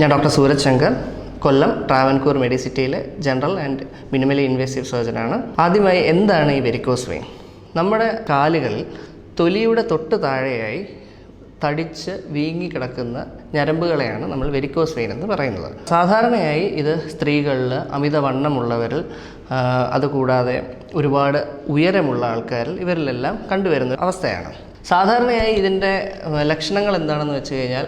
ഞാൻ ഡോക്ടർ സൂരജ് ശങ്കർ. കൊല്ലം ട്രാവൻകൂർ മെഡിസിറ്റിയിലെ general and minimally invasive സർജനാണ്. ആദ്യമായി എന്താണ് ഈ വെരിക്കോസ് വെയിൻ? നമ്മുടെ കാലുകളിൽ തൊലിയുടെ തൊട്ട് താഴെയായി തടിച്ച് വീങ്ങി കിടക്കുന്ന ഞരമ്പുകളെയാണ് നമ്മൾ വെരിക്കോസ് വെയിൻ എന്ന് പറയുന്നത്. സാധാരണയായി ഇത് സ്ത്രീകളിൽ അമിതവണ്ണമുള്ളവരിൽ അതുകൂടാതെ ഒരുപാട് ഉയരമുള്ള ആൾക്കാരിൽ ഇവരിലെല്ലാം കണ്ടുവരുന്ന അവസ്ഥയാണ്. സാധാരണയായി ഇതിന്റെ ലക്ഷണങ്ങൾ എന്താണെന്ന് വെച്ച് കഴിഞ്ഞാൽ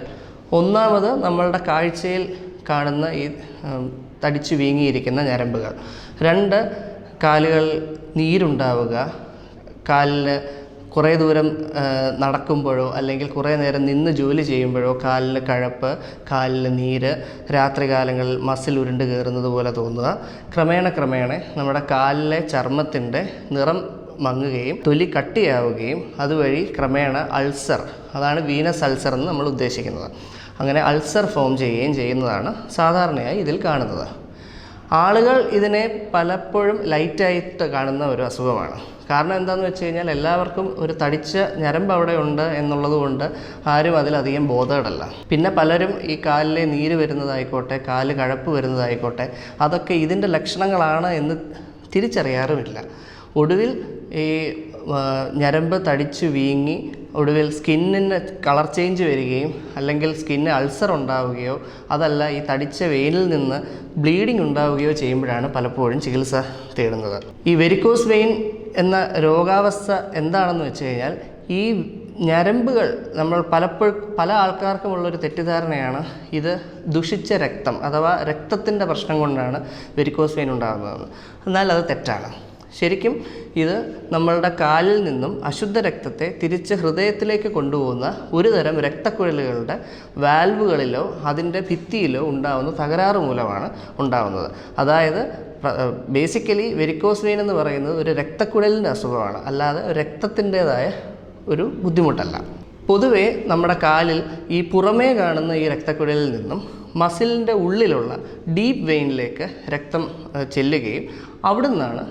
ഒന്നാമത് നമ്മളുടെ കാഴ്ചയിൽ കാണുന്ന ഈ തടിച്ചു വീങ്ങിയിരിക്കുന്ന ഞരമ്പുകൾ. രണ്ട് കാലുകൾ നീരുണ്ടാവുക. കാലിന് കുറേ ദൂരം നടക്കുമ്പോഴോ അല്ലെങ്കിൽ കുറേ നേരം നിന്ന് ജോലി ചെയ്യുമ്പോഴോ കാലിന് കഴപ്പ് കാലിന് നീര് രാത്രികാലങ്ങളിൽ മസിൽ ഉരുണ്ട് കയറുന്നത് പോലെ തോന്നുക. ക്രമേണ ക്രമേണ നമ്മുടെ കാലിലെ ചർമ്മത്തിന്റെ നിറം മങ്ങുകയും തൊലി കട്ടിയാവുകയും അതുവഴി ക്രമേണ അൾസർ അതാണ് വീനസ് അൾസർ എന്ന് നമ്മൾ ഉദ്ദേശിക്കുന്നത്. അങ്ങനെ അൾസർ ഫോം ചെയ്യുകയും ചെയ്യുന്നതാണ് സാധാരണയായി ഇതിൽ കാണുന്നത്. ആളുകൾ ഇതിനെ പലപ്പോഴും ലൈറ്റായിട്ട് കാണുന്ന ഒരു അസുഖമാണ്. കാരണം എന്താണെന്ന് വെച്ച് കഴിഞ്ഞാൽ എല്ലാവർക്കും ഒരു തടിച്ച ഞരമ്പ് അവിടെ ഉണ്ട് എന്നുള്ളത് കൊണ്ട് ആരും അതിലധികം ബോധേഡല്ല. പിന്നെ പലരും ഈ കാലിലെ നീര് വരുന്നതായിക്കോട്ടെ കാൽ കഴപ്പ് വരുന്നതായിക്കോട്ടെ അതൊക്കെ ഇതിന്റെ ലക്ഷണങ്ങളാണ് എന്ന് തിരിച്ചറിയാറുമില്ല. ഒടുവിൽ ഈ ഞരമ്പ് തടിച്ച് വീങ്ങി ഒടുവിൽ സ്കിന്നിന് കളർ ചേഞ്ച് വരികയും അല്ലെങ്കിൽ സ്കിന്നിന് അൾസർ ഉണ്ടാവുകയോ അതല്ല ഈ തടിച്ച വെയിനിൽ നിന്ന് ബ്ലീഡിംഗ് ഉണ്ടാവുകയോ ചെയ്യുമ്പോഴാണ് പലപ്പോഴും ചികിത്സ തേടുന്നത്. ഈ വെരിക്കോസ് വെയിൻ എന്ന രോഗാവസ്ഥ എന്താണെന്ന് വെച്ച് കഴിഞ്ഞാൽ ഈ ഞരമ്പുകൾ നമ്മൾ പലപ്പോഴും പല ആൾക്കാർക്കുമുള്ളൊരു തെറ്റിദ്ധാരണയാണ് ഇത് ദുഷിച്ച രക്തം അഥവാ രക്തത്തിന്റെ പ്രശ്നം കൊണ്ടാണ് വെരിക്കോസ് വെയിൻ ഉണ്ടാകുന്നത്. എന്നാൽ അത് തെറ്റാണ്. ശരിക്കും ഇത് നമ്മളുടെ കാലിൽ നിന്നും അശുദ്ധ രക്തത്തെ തിരിച്ച് ഹൃദയത്തിലേക്ക് കൊണ്ടുപോകുന്ന ഒരു തരം രക്തക്കുഴലുകളുടെ വാൽവുകളിലോ അതിന്റെ ഭിത്തിയിലോ ഉണ്ടാകുന്ന തകരാറ് മൂലമാണ് ഉണ്ടാകുന്നത് അതായത് ബേസിക്കലി വെരിക്കോസ് വെയിൻ എന്ന് പറയുന്നത് ഒരു രക്തക്കുഴലിന്റെ അസുഖമാണ്. അല്ലാതെ രക്തത്തിന്റേതായ ഒരു ബുദ്ധിമുട്ടല്ല. പൊതുവേ നമ്മുടെ കാലിൽ ഈ പുറമേ കാണുന്ന ഈ രക്തക്കുഴലിൽ നിന്നും മസിലിന്റെ ഉള്ളിലുള്ള ഡീപ്പ് വെയിനിലേക്ക് രക്തം ചെല്ലുകയും അവിടെ നിന്നാണ്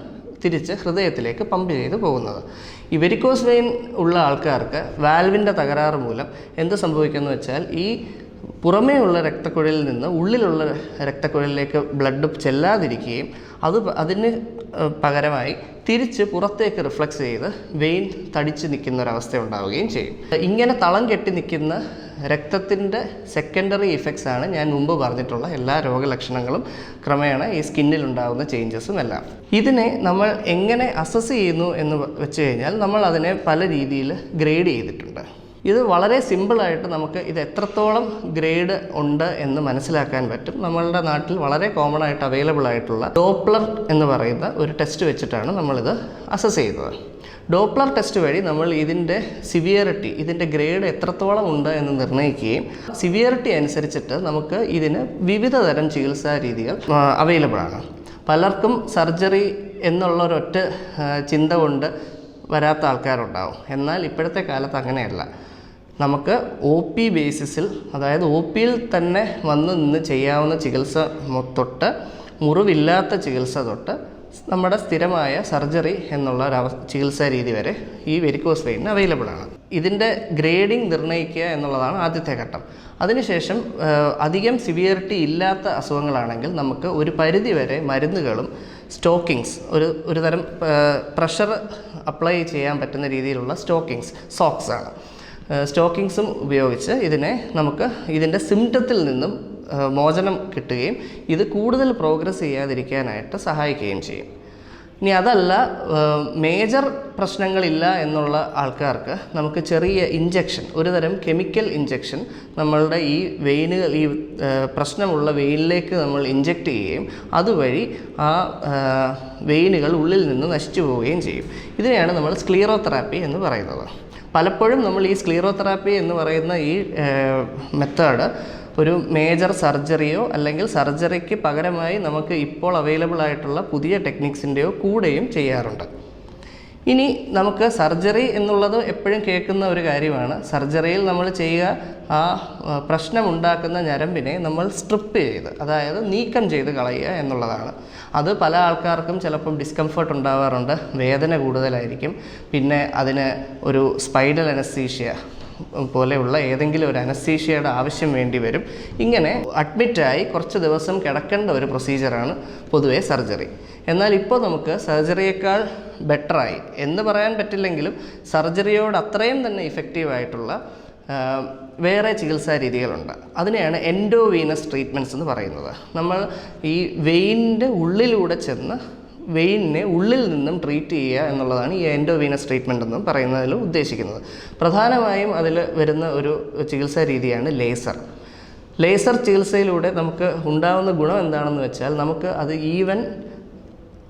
തിരിച്ച് ഹൃദയത്തിലേക്ക് പമ്പ് ചെയ്ത് പോകുന്നത്. ഈ വെരിക്കോസ് വെയിൻ ഉള്ള ആൾക്കാർക്ക് വാൽവിന്റെ തകരാറ് മൂലം എന്ത് സംഭവിക്കുമെന്ന് വെച്ചാൽ ഈ പുറമേ ഉള്ള രക്തക്കുഴലിൽ നിന്ന് ഉള്ളിലുള്ള രക്തക്കുഴലിലേക്ക് ബ്ലഡ് ചെല്ലാതിരിക്കുകയും അത് അതിന് പകരമായി തിരിച്ച് പുറത്തേക്ക് റിഫ്ലക്സ് ചെയ്ത് വെയിൻ തടിച്ച് നിൽക്കുന്ന ഒരവസ്ഥ ഉണ്ടാവുകയും ചെയ്യും. ഇങ്ങനെ തളം കെട്ടി നിൽക്കുന്ന രക്തത്തിന്റെ സെക്കൻഡറി ഇഫക്ട്സ് ആണ് ഞാൻ മുമ്പ് പറഞ്ഞിട്ടുള്ള എല്ലാ രോഗലക്ഷണങ്ങളും ക്രമേണ ഈ സ്കിന്നിൽ ഉണ്ടാകുന്ന ചേഞ്ചസും എല്ലാം. ഇതിനെ നമ്മൾ എങ്ങനെ അസസ് ചെയ്യുന്നു എന്ന് വെച്ച് കഴിഞ്ഞാൽ നമ്മൾ അതിനെ പല രീതിയിൽ ഗ്രേഡ് ചെയ്തിട്ടുണ്ട്. ഇത് വളരെ സിമ്പിളായിട്ട് നമുക്ക് ഇത് എത്രത്തോളം ഗ്രേഡ് ഉണ്ട് എന്ന് മനസ്സിലാക്കാൻ പറ്റും. നമ്മളുടെ നാട്ടിൽ വളരെ കോമൺ ആയിട്ട് അവൈലബിൾ ആയിട്ടുള്ള ഡോപ്ലർ എന്ന് പറയുന്ന ഒരു ടെസ്റ്റ് വെച്ചിട്ടാണ് നമ്മളിത് അസസ് ചെയ്യുന്നത് ഡോപ്ലർ ടെസ്റ്റ് വഴി നമ്മൾ ഇതിന്റെ സിവിയറിറ്റി ഇതിന്റെ ഗ്രേഡ് എത്രത്തോളം ഉണ്ട് എന്ന് നിർണയിക്കുകയും സിവിയറിറ്റി അനുസരിച്ചിട്ട് നമുക്ക് ഇതിന് വിവിധ തരം ചികിത്സാ രീതികൾ അവൈലബിൾ ആണ്. പലർക്കും സർജറി എന്നുള്ള ഒരൊറ്റ ചിന്ത കൊണ്ട് വരാത്ത ആൾക്കാരുണ്ടാവും. എന്നാൽ ഇപ്പോഴത്തെ കാലത്ത് അങ്ങനെയല്ല. നമുക്ക് ഒ പി ബേസിസിൽ അതായത് ഒ പിയിൽ തന്നെ വന്ന് നിന്ന് ചെയ്യാവുന്ന ചികിത്സ തൊട്ട് മുറിവില്ലാത്ത ചികിത്സ തൊട്ട് നമ്മുടെ സ്ഥിരമായ സർജറി എന്നുള്ള ഒരു ചികിത്സാ രീതി വരെ ഈ വെരിക്കോസ് വെയിന് അവൈലബിൾ ആണ്. ഇതിന്റെ ഗ്രേഡിംഗ് നിർണയിക്കുക എന്നുള്ളതാണ് ആദ്യത്തെ ഘട്ടം. അതിനുശേഷം അധികം സിവിയറിറ്റി ഇല്ലാത്ത അസുഖങ്ങളാണെങ്കിൽ നമുക്ക് ഒരു പരിധി വരെ മരുന്നുകളും സ്റ്റോക്കിങ്സ് ഒരു ഒരു തരം പ്രഷർ അപ്ലൈ ചെയ്യാൻ പറ്റുന്ന രീതിയിലുള്ള സ്റ്റോക്കിങ്സ് സോക്സ് ആണ്. സ്റ്റോക്കിങ്സും ഉപയോഗിച്ച് ഇതിനെ നമുക്ക് ഇതിന്റെ സിംറ്റത്തിൽ നിന്നും മോചനം കിട്ടുകയും ഇത് കൂടുതൽ പ്രോഗ്രസ് ചെയ്യാതിരിക്കാനായിട്ട് സഹായിക്കുകയും ചെയ്യും. ഇനി അതല്ല മേജർ പ്രശ്നങ്ങളില്ല എന്നുള്ള ആൾക്കാർക്ക് നമുക്ക് ചെറിയ ഇഞ്ചക്ഷൻ ഒരു തരം കെമിക്കൽ ഇഞ്ചക്ഷൻ നമ്മളുടെ ഈ വെയിനുകൾ ഈ പ്രശ്നമുള്ള വെയിനിലേക്ക് നമ്മൾ ഇഞ്ചക്റ്റ് ചെയ്യുകയും അതുവഴി ആ, വെയിനുകൾ ഉള്ളിൽ നിന്ന് നശിച്ചു പോവുകയും ചെയ്യും. ഇതിനെയാണ് നമ്മൾ സ്ക്ലീറോതെറാപ്പി എന്ന് പറയുന്നത്. പലപ്പോഴും നമ്മൾ ഈ സ്ക്ലീറോതെറാപ്പി എന്ന് പറയുന്ന ഈ മെത്തേഡ് ഒരു മേജർ സർജറിയോ അല്ലെങ്കിൽ സർജറിക്ക് പകരമായി നമുക്ക് ഇപ്പോൾ അവൈലബിൾ ആയിട്ടുള്ള പുതിയ ടെക്നിക്സിന്റെയോ കൂടെയും ചെയ്യാറുണ്ട്. ഇനി നമുക്ക് സർജറി എന്നുള്ളത് എപ്പോഴും കേൾക്കുന്ന ഒരു കാര്യമാണ്. സർജറിയിൽ നമ്മൾ ചെയ്യുക ആ പ്രശ്നമുണ്ടാക്കുന്ന ഞരമ്പിനെ നമ്മൾ സ്ട്രിപ്പ് ചെയ്ത് അതായത് നീക്കം ചെയ്ത് കളയുക എന്നുള്ളതാണ്. അത് പല ആൾക്കാർക്കും ചിലപ്പം ഡിസ്കംഫർട്ട് ഉണ്ടാവാറുണ്ട് വേദന കൂടുതലായിരിക്കും. പിന്നെ അതിന് ഒരു സ്പൈഡൽ അനസ്തീഷ്യ പോലെയുള്ള ഏതെങ്കിലും ഒരു അനസ്തീഷ്യയുടെ ആവശ്യം വേണ്ടി വരും. ഇങ്ങനെ അഡ്മിറ്റായി കുറച്ച് ദിവസം കിടക്കേണ്ട ഒരു പ്രൊസീജിയറാണ് പൊതുവേ സർജറി. എന്നാൽ ഇപ്പോൾ നമുക്ക് സർജറിയേക്കാൾ ബെറ്ററായി. എന്ന് പറയാൻ പറ്റില്ലെങ്കിലും സർജറിയോട് അത്രയും തന്നെ ഇഫക്റ്റീവായിട്ടുള്ള വേറെ ചികിത്സാ രീതികളുണ്ട്. അതിനെയാണ് എൻഡോവീനസ് ട്രീറ്റ്മെന്റ്സ് എന്ന് പറയുന്നത്. നമ്മൾ ഈ വെയിനിന്റെ ഉള്ളിലൂടെ ചെന്ന് വെയിനിനെ ഉള്ളിൽ നിന്നും ട്രീറ്റ് ചെയ്യുക എന്നുള്ളതാണ് ഈ എൻഡോവീനസ് ട്രീറ്റ്മെന്റ് എന്ന് പറയുന്നതിൽ ഉദ്ദേശിക്കുന്നത്. പ്രധാനമായും അതിൽ വരുന്ന ഒരു ചികിത്സാ രീതിയാണ് ലേസർ ലേസർ ചികിത്സയിലൂടെ നമുക്ക് ഉണ്ടാകുന്ന ഗുണം എന്താണെന്ന് വെച്ചാൽ നമുക്ക് അത് ഈവൻ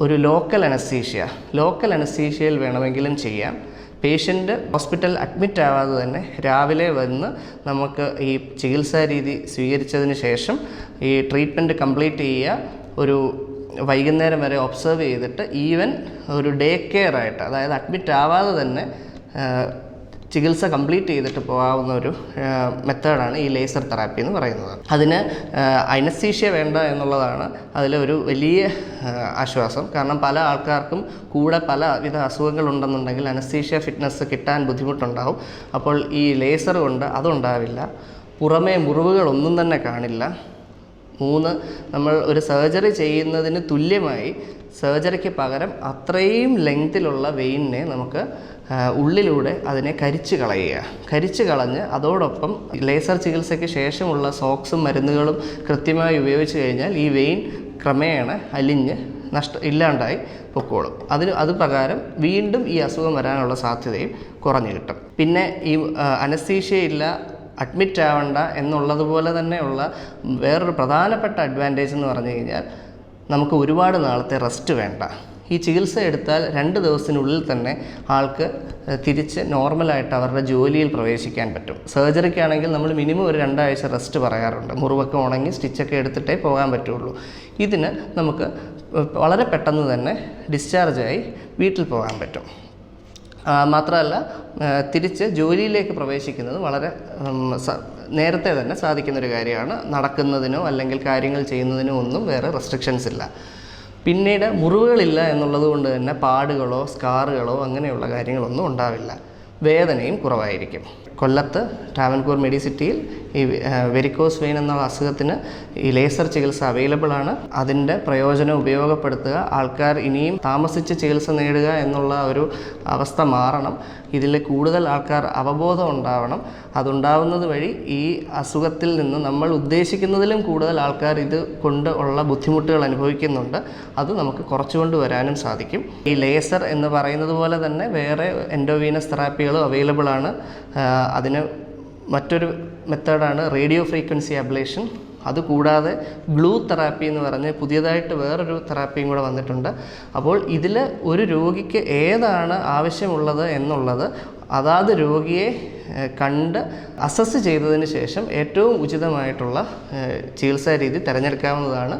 ഒരു ലോക്കൽ അനസ്തീഷ്യ ലോക്കൽ അനസ്തീഷ്യയിൽ വേണമെങ്കിലും ചെയ്യാം. പേഷ്യന്റ് ഹോസ്പിറ്റൽ അഡ്മിറ്റ് ആവാതെ തന്നെ രാവിലെ വന്ന് നമുക്ക് ഈ ചികിത്സാ രീതി സ്വീകരിച്ചതിന് ശേഷം ഈ ട്രീറ്റ്മെന്റ് കംപ്ലീറ്റ് ചെയ്യുക. ഒരു വൈകുന്നേരം വരെ ഒബ്സർവ് ചെയ്തിട്ട് ഈവൻ ഒരു ഡേ കെയർ ആയിട്ട് അതായത് അഡ്മിറ്റ് ആവാതെ തന്നെ ചികിത്സ കംപ്ലീറ്റ് ചെയ്തിട്ട് പോകാവുന്ന ഒരു മെത്തേഡാണ് ഈ ലേസർ തെറാപ്പി എന്ന് പറയുന്നത്. അതിന് അനസ്തീഷ്യ വേണ്ട എന്നുള്ളതാണ് അതിലൊരു വലിയ ആശ്വാസം. കാരണം പല ആൾക്കാർക്കും കൂടെ പലവിധ അസുഖങ്ങളുണ്ടെന്നുണ്ടെങ്കിൽ അനസ്തീഷ്യ ഫിറ്റ്നസ് കിട്ടാൻ ബുദ്ധിമുട്ടുണ്ടാവും. അപ്പോൾ ഈ ലേസർ കൊണ്ട് അതുണ്ടാവില്ല. പുറമേ മുറിവുകളൊന്നും തന്നെ കാണില്ല. മൂന്ന് നമ്മൾ ഒരു സർജറി ചെയ്യുന്നതിന് തുല്യമായി സർജറിക്ക് പകരം അത്രയും ലെങ്തിലുള്ള വെയിനെ നമുക്ക് ഉള്ളിലൂടെ അതിനെ കരിച്ച് കളയുക. കരിച്ച് കളഞ്ഞ് അതോടൊപ്പം ലേസർ ചികിത്സയ്ക്ക് ശേഷമുള്ള സോക്സും മരുന്നുകളും കൃത്യമായി ഉപയോഗിച്ച് കഴിഞ്ഞാൽ ഈ വെയിൻ ക്രമേണ അലിഞ്ഞ് നഷ്ട ഇല്ലാണ്ടായി പൊക്കോളും. അതിന് അത് പ്രകാരം വീണ്ടും ഈ അസുഖം വരാനുള്ള സാധ്യതയും കുറഞ്ഞു കിട്ടും. പിന്നെ ഈ അനസ്തീഷ്യ ഇല്ല അഡ്മിറ്റ് ആവണ്ട എന്നുള്ളതുപോലെ തന്നെയുള്ള വേറൊരു പ്രധാനപ്പെട്ട അഡ്വാന്റേജ് എന്ന് പറഞ്ഞു കഴിഞ്ഞാൽ നമുക്ക് ഒരുപാട് നാളത്തെ റെസ്റ്റ് വേണ്ട. ഈ ചികിത്സ എടുത്താൽ രണ്ട് ദിവസത്തിനുള്ളിൽ തന്നെ ആൾക്ക് തിരിച്ച് നോർമലായിട്ട് അവരുടെ ജോലിയിൽ പ്രവേശിക്കാൻ പറ്റും. സർജറിക്കാണെങ്കിൽ നമ്മൾ മിനിമം ഒരു രണ്ടാഴ്ച റെസ്റ്റ് പറയാറുണ്ട്. മുറിവൊക്കെ ഉണങ്ങി സ്റ്റിച്ചൊക്കെ എടുത്തിട്ടേ പോകാൻ പറ്റുള്ളൂ. ഇതിന് നമുക്ക് വളരെ പെട്ടെന്ന് തന്നെ ഡിസ്ചാർജായി വീട്ടിൽ പോകാൻ പറ്റും. മാത്രമല്ല തിരിച്ച് ജോലിയിലേക്ക് പ്രവേശിക്കുന്നത് വളരെ നേരത്തെ തന്നെ സാധിക്കുന്ന ഒരു കാര്യമാണ്. നടക്കുന്നതിനോ അല്ലെങ്കിൽ കാര്യങ്ങൾ ചെയ്യുന്നതിനോ ഒന്നും വേറെ റെസ്ട്രിക്ഷൻസ് ഇല്ല. പിന്നീട് മുറിവുകളില്ല എന്നുള്ളത് കൊണ്ട് തന്നെ പാടുകളോ സ്കാറുകളോ അങ്ങനെയുള്ള കാര്യങ്ങളൊന്നും ഉണ്ടാവില്ല. വേദനയും കുറവായിരിക്കും. കൊല്ലത്ത് ട്രാവൻകൂർ മെഡിസിറ്റിയിൽ ഈ വെരിക്കോസ് വെയിൻ എന്ന അസുഖത്തിന് ഈ ലേസർ ചികിത്സ അവൈലബിൾ ആണ്. അതിന്റെ പ്രയോജനം ഉപയോഗപ്പെടുത്തുക. ആൾക്കാർ ഇനിയും താമസിച്ച് ചികിത്സ നേടുക എന്നുള്ള ഒരു അവസ്ഥ മാറണം. ഇതിൽ കൂടുതൽ ആൾക്കാർ അവബോധം ഉണ്ടാവണം. അതുണ്ടാവുന്നത് വഴി ഈ അസുഖത്തിൽ നിന്ന് നമ്മൾ ഉദ്ദേശിക്കുന്നതിലും കൂടുതൽ ആൾക്കാർ ഇത് കൊണ്ട് ഉള്ള ബുദ്ധിമുട്ടുകൾ അനുഭവിക്കുന്നുണ്ട്. അത് നമുക്ക് കുറച്ചുകൊണ്ട് വരാനും സാധിക്കും. ഈ ലേസർ എന്ന് പറയുന്നത് പോലെ തന്നെ വേറെ എൻഡോവീനസ് തെറാപ്പികളും അവൈലബിൾ ആണ്. അതിന് മറ്റൊരു മെത്തേഡാണ് റേഡിയോ ഫ്രീക്വൻസി അബ്ലേഷൻ അതുകൂടാതെ ഗ്ലൂ തെറാപ്പി എന്ന് പറഞ്ഞ് പുതിയതായിട്ട് വേറൊരു തെറാപ്പിയും കൂടെ വന്നിട്ടുണ്ട്. അപ്പോൾ ഇതിൽ ഒരു രോഗിക്ക് ഏതാണ് ആവശ്യമുള്ളത് എന്നുള്ളത് അതാത് രോഗിയെ കണ്ട് അസസ് ചെയ്തതിന് ശേഷം ഏറ്റവും ഉചിതമായിട്ടുള്ള ചികിത്സാ രീതി തിരഞ്ഞെടുക്കാവുന്നതാണ്.